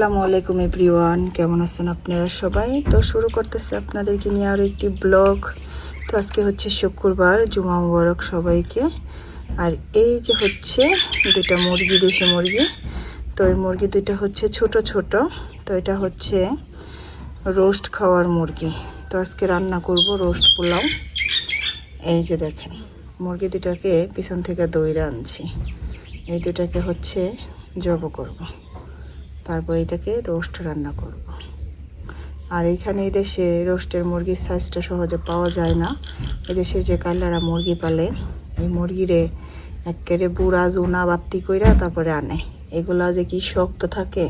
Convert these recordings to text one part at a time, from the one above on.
আসসালামু আলাইকুম এভরিওয়ান। কেমন আছেন আপনারা সবাই? তো শুরু করতেছে আপনাদেরকে নিয়ে আরও একটি ব্লগ। তো আজকে হচ্ছে শুক্রবার, জুমা মুবারক সবাইকে। আর এই যে হচ্ছে দুটা মুরগি, দেশি মুরগি। তো এই মুরগি দুইটা হচ্ছে ছোট ছোট। তো এটা হচ্ছে রোস্ট খাওয়ার মুরগি। তো আজকে রান্না করব রোস্ট পোলাও। এই যে দেখেন, মুরগি দুটাকে পিছন থেকে দইরা আনছি। এই দুটাকে হচ্ছে জব করব। তারপর এটাকে রোস্ট রান্না করব। আর এইখানে এই দেশে রোস্টের মুরগির সাইজটা সহজে পাওয়া যায় না। এদেশে যে কাল্লারা মুরগি পালে, এই মুরগিরে একেবারে বুড়া, জুনা বাত্তি কইরা তারপরে আনে। এগুলা যে কি শক্ত থাকে,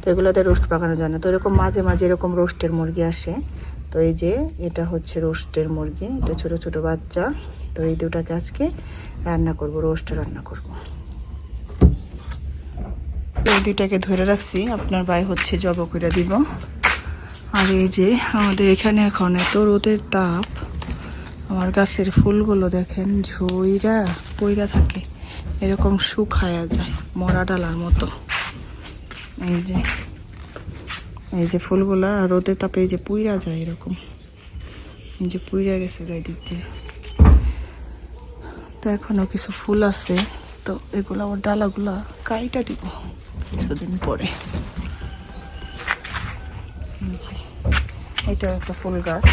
তো এগুলোতে রোস্ট পাকানো যায় না। তো এরকম মাঝে মাঝে এরকম রোস্টের মুরগি আসে। তো এই যে এটা হচ্ছে রোস্টের মুরগি, এটা ছোট ছোট বাচ্চা। তো এই দুটাকে আজকে রান্না করব, রোস্ট রান্না করব। দুইটাকে ধরে রাখছি। আপনার ভাই হচ্ছে জব করে দিব। আর এই যে আমাদের এখানে এখন এত রোদের তাপ, আমার গাছের ফুলগুলো দেখেন ঝইরা পইরা থাকে। এরকম শুকায়া যায় মরা ডালার মতো। এই যে এই যে ফুলগুলা রোদের তাপে এই যে পুইরা যায় এরকম। এই যে পুইরা গেছে গায়ে দিক দিয়ে। তো এখনও কিছু ফুল আছে, তো এগুলো আবার ডালাগুলা কাইটা দিব। কিছুদিন পরে। এটা একটা ফুল গাছ।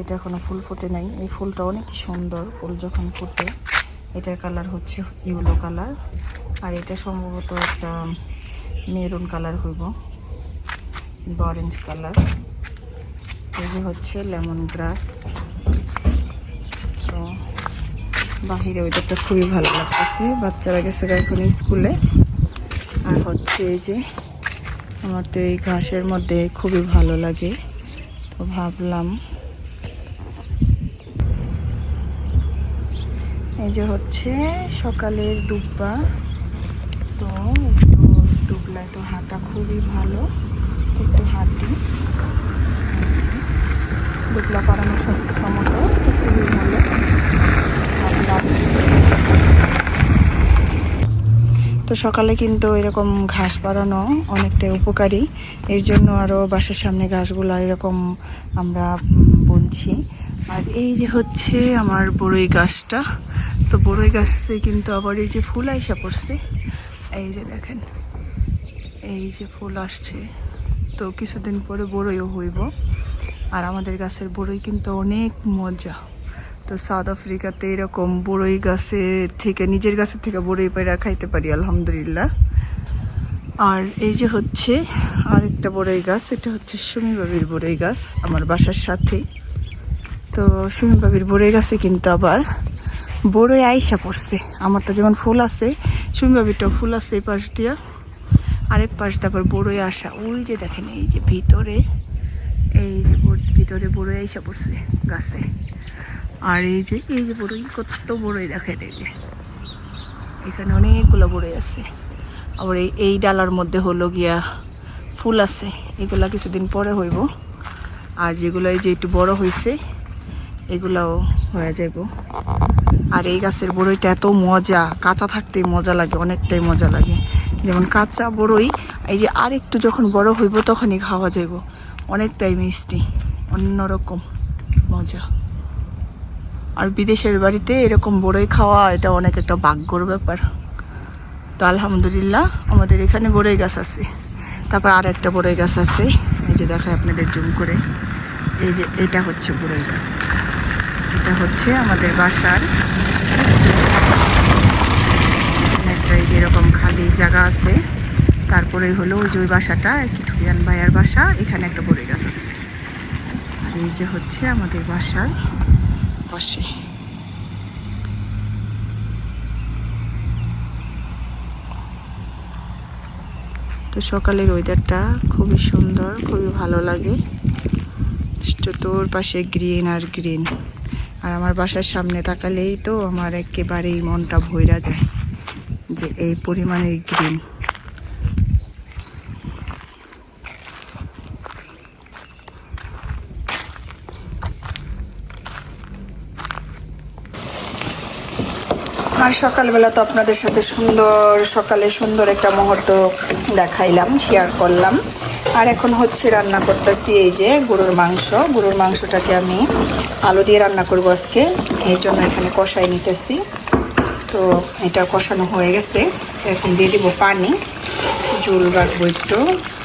এটা এখনও ফুল ফুটে নাই। এই ফুলটা অনেক সুন্দর ফুল যখন ফোটে। এটার কালার হচ্ছে ইউলো কালার। আর এটা সম্ভবত একটা মেরুন কালার হইব। Orange colour. এই যে হচ্ছে লেমন গ্রাস। তো বাহিরে ওইটা খুবই ভালো লাগতেছে। বাচ্চারা গেছে এখন স্কুলে। আর হচ্ছে এই যে আমার তো এই ঘাসের মধ্যে খুবই ভালো লাগে, তো ভাবলাম এই যে হচ্ছে সকালের দুব্বা, তো একটু দুবলায় তো হাঁটা খুবই ভালো, একটু হাঁটি। দুবলা পাড়ানো স্বাস্থ্যসম্মত তো খুবই ভালো ভাবলাম তো সকালে কিন্তু এরকম ঘাস পাড়ানো অনেকটা উপকারী। এর জন্য আরও বাসার সামনে ঘাসগুলো এরকম আমরা বুনছি। আর এই যে হচ্ছে আমার বড়ই গাছটা, তো বড়ই গাছে কিন্তু আবার এই যে ফুল আইসা পড়ছে। এই যে দেখেন, এই যে ফুল আসছে। তো কিছুদিন পরে বড়ইও হইব। আর আমাদের গাছের বড়ই কিন্তু অনেক মজা। তো সাউথ আফ্রিকাতে এরকম বড়ই গাছে থেকে, নিজের গাছের থেকে বড়ই পায়রা খাইতে পারি, আলহামদুলিল্লাহ। আর এই যে হচ্ছে আরেকটা বড়ই গাছ, এটা হচ্ছে সুমি বাবির বড়ই গাছ, আমার বাসার সাথে তো সুমি বাবির বড়ই গাছে কিন্তু আবার বড়ই আইসা পড়ছে, আমারটা যেমন ফুল আছে, সুমি বাবিরটাও ফুল আছে এই পাশ দিয়া। আরেক পাশ আবার বড়ই আসা, ওই যে দেখেন এই যে ভিতরে, এই যে ভিতরে বড়ই আইসা পড়ছে গাছে। আর এই যে এই যে বড়ই, কত বড়ই দেখেন এই এখানে অনেকগুলো বড়ই আছে। আবার এই এই ডালার মধ্যে হলো গিয়া ফুল আছে। এগুলা কিছুদিন পরে হইব। আর যেগুলো এই যে একটু বড় হয়েছে এগুলাও হয়ে যাইব। আর এই গাছের বড়ইটা এত মজা, কাঁচা থাকতেই মজা লাগে, অনেকটাই মজা লাগে। যেমন কাঁচা বড়ই, এই যে আর একটু যখন বড় হইব তখনই খাওয়া যাইব। অনেকটাই মিষ্টি, অন্যরকম মজা। আর বিদেশের বাড়িতে এরকম বড়ই খাওয়া, এটা অনেক একটা ভাগ্যর ব্যাপার। তো আলহামদুলিল্লাহ, আমাদের এখানে বড়ই গাছ আছে। তারপর আর একটা বড়ই গাছ আছে। এই যে দেখায় আপনাদের জুম করে। এই যে এটা হচ্ছে বড়ই গাছ। এটা হচ্ছে আমাদের বাসার। একটা এই যে এরকম খালি জায়গা আছে। তারপরে হলো ওই যে ওই বাসাটা কিঠুরিয়ান ভাইয়ার বাসা। এখানে একটা বড়ই গাছ আছে। আর এই যে হচ্ছে আমাদের বাসার পাশে তো সকালের ওয়েদারটা খুবই সুন্দর, খুবই ভালো লাগে। তোর পাশে গ্রিন আর গ্রিন আর আমার বাসার সামনে তাকালেই তো আমার একেবারেই মনটা ভইরা যায় যে এই পরিমাণের গ্রিন আর সকালবেলা তো আপনাদের সাথে সুন্দর, সকালে সুন্দর একটা মুহূর্ত দেখাইলাম শেয়ার করলাম। আর এখন হচ্ছে রান্না করতেছি এই যে গরুর মাংস। গরুর মাংসটাকে আমি আলু দিয়ে রান্না করব আজকে, এই জন্য এখানে কষাই নিতেছি। তো এটা কষানো হয়ে গেছে, এখন দিয়ে দিব পানি। জল রাখব একটু,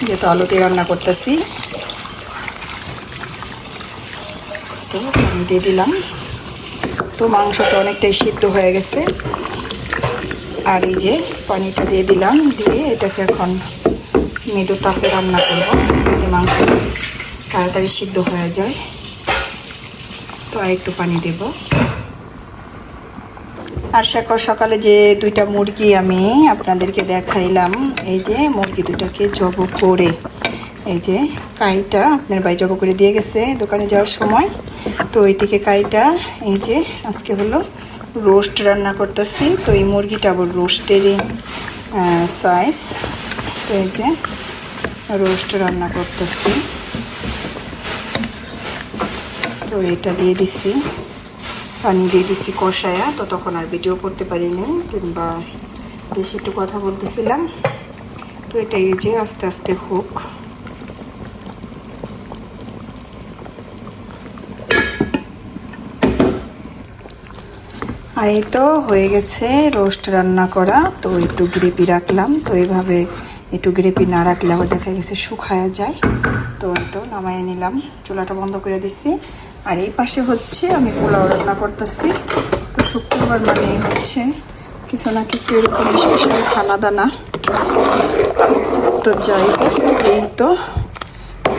যেহেতু আলু দিয়ে রান্না করতেছি। তো পানি দিয়ে দিলাম। তো মাংসটা অনেকটাই সিদ্ধ হয়ে গেছে। আর এই যে পানিটা দিয়ে দিলাম, দিয়ে এটাকে এখন মৃদু তাপে রান্না করব, যাতে মাংস তাড়াতাড়ি সিদ্ধ হয়ে যায়। তো আর একটু পানি দেব। আর সকাল সকালে যে দুইটা মুরগি আমি আপনাদেরকে দেখাইলাম, এই যে মুরগি দুটাকে জব করে এই যে কাইটা আপনার ভাই জব করে দিয়ে গেছে দোকানে যাওয়ার সময়। তো এটিকে কাইটা এই যে আজকে হলো রোস্ট রান্না করতেছি। তো এই মুরগিটা আবার রোস্টেরই সাইজ তো এই যে রোস্ট রান্না করতেছি। তো এটা দিয়ে দিছি। পানি দিয়ে দিছি কষায়া। তো তখন আর ভিডিও করতে পারিনি কিংবা বেশি একটু কথা বলতেছিলাম। তো এটা এই যে আস্তে আস্তে হোক। আর এই তো হয়ে গেছে রোস্ট রান্না করা। তো একটু গ্রেপি রাখলাম। তো এইভাবে একটু গ্রেপি না রাখলে আবার দেখা গেছে শুকায়া যায়। তো তো নামাই নিলাম। চুলাটা বন্ধ করে দিচ্ছি আর এই পাশে হচ্ছে আমি পোলাও রান্না করতেছি। তো শুক্রবার মানে হচ্ছে কিছু না কিছু এরকম স্পেশাল খানা দানা তো যাই হোক, এই তো।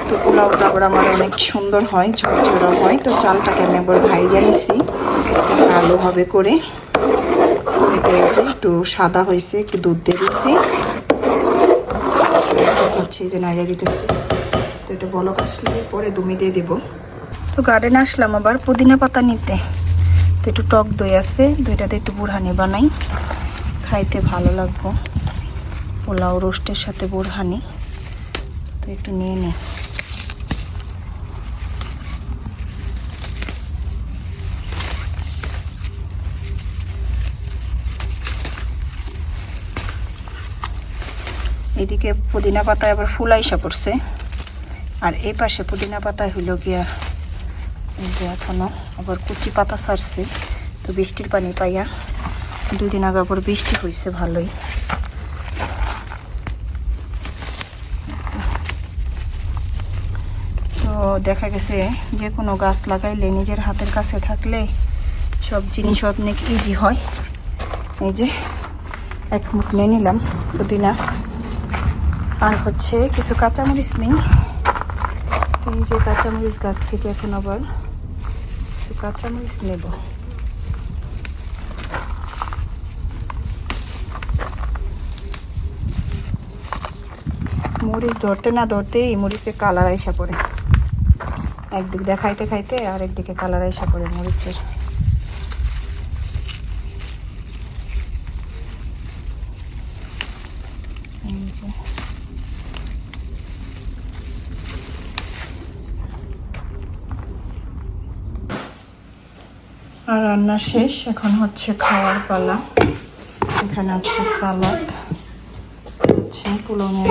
তো পোলাওটা আবার আমার অনেক সুন্দর হয়, ঝরঝরা হয়। তো চালটাকে আমি আবার ভাই জানিছি ভালোভাবে করে এটা যে একটু সাদা হয়েছে, একটু দুধ দিয়ে দিচ্ছি। হচ্ছে যে নাইড়া দিতেছি। তো এটা বলক আসলে পরে দুমি দিয়ে দেবো। তো গার্ডেন আসলাম আবার পুদিনা পাতা নিতে। তো একটু টক দই আছে, দইটাতে একটু বুড়হানি বানাই। খাইতে ভালো লাগবো। পোলাও রোস্টের সাথে বুড়হানি। তো একটু নিয়ে নিই এদিকে পুদিনা পাতায় আবার ফুল আইসা পড়ছে। আর এই পাশে পুদিনা পাতায় হইল গিয়া যে এখনও আবার কুচি পাতা ছাড়ছে তো বৃষ্টির পানি পাইয়া দুদিন আগে আবার বৃষ্টি হয়েছে ভালোই। তো দেখা গেছে যে কোনো গাছ লাগাইলে নিজের হাতের কাছে থাকলে সব জিনিস অনেক ইজি হয়। এই যে এক মুখ নিয়ে নিলাম পুদিনা। আর হচ্ছে কিছু কাঁচামরিচ নেই। এই যে কাঁচামরিচ গাছ থেকে এখন আবার কিছু কাঁচামরিচ নেব। মরিচ ধরতে না ধরতে এই মরিচের কালার আইসা পড়ে। একদিক দেখাইতে খাইতে আর একদিকে কালার আইসা পড়ে মরিচের। এই যে আর রান্না শেষ এখন হচ্ছে খাওয়ার পালা। এখানে আছে সালাদ হচ্ছে পুলনের